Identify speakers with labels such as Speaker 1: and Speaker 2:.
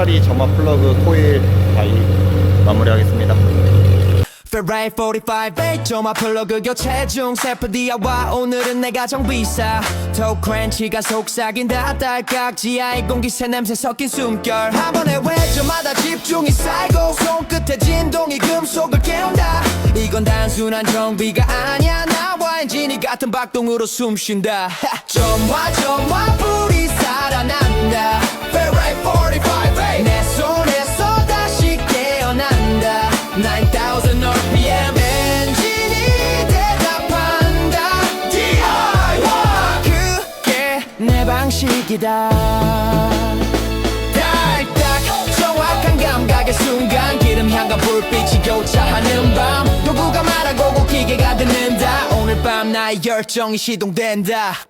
Speaker 1: 점화 플러그 코일 다이 마무리하겠습니다.
Speaker 2: Ferrari 45 8점화 플러그 교체 중. 세프 디아와 오늘은 내가 정비사. 톡 크랜치가 속삭인다. 딸깍 지하의 공기 새 냄새 섞인 숨결. 한 번에 회전마다 집중이 쌓이고 손끝에 진동이 금속을 깨운다. 이건 단순한 정비가 아니야. 나와 엔진이 같은 박동으로 숨쉰다. 하! 점화 점화 방식이다. 달딱 정확한 감각의 순간 기름 향과 불빛이 교차하는 밤. 누구가 말하고 그 기계가 듣는다. 오늘 밤 나의 열정이 시동된다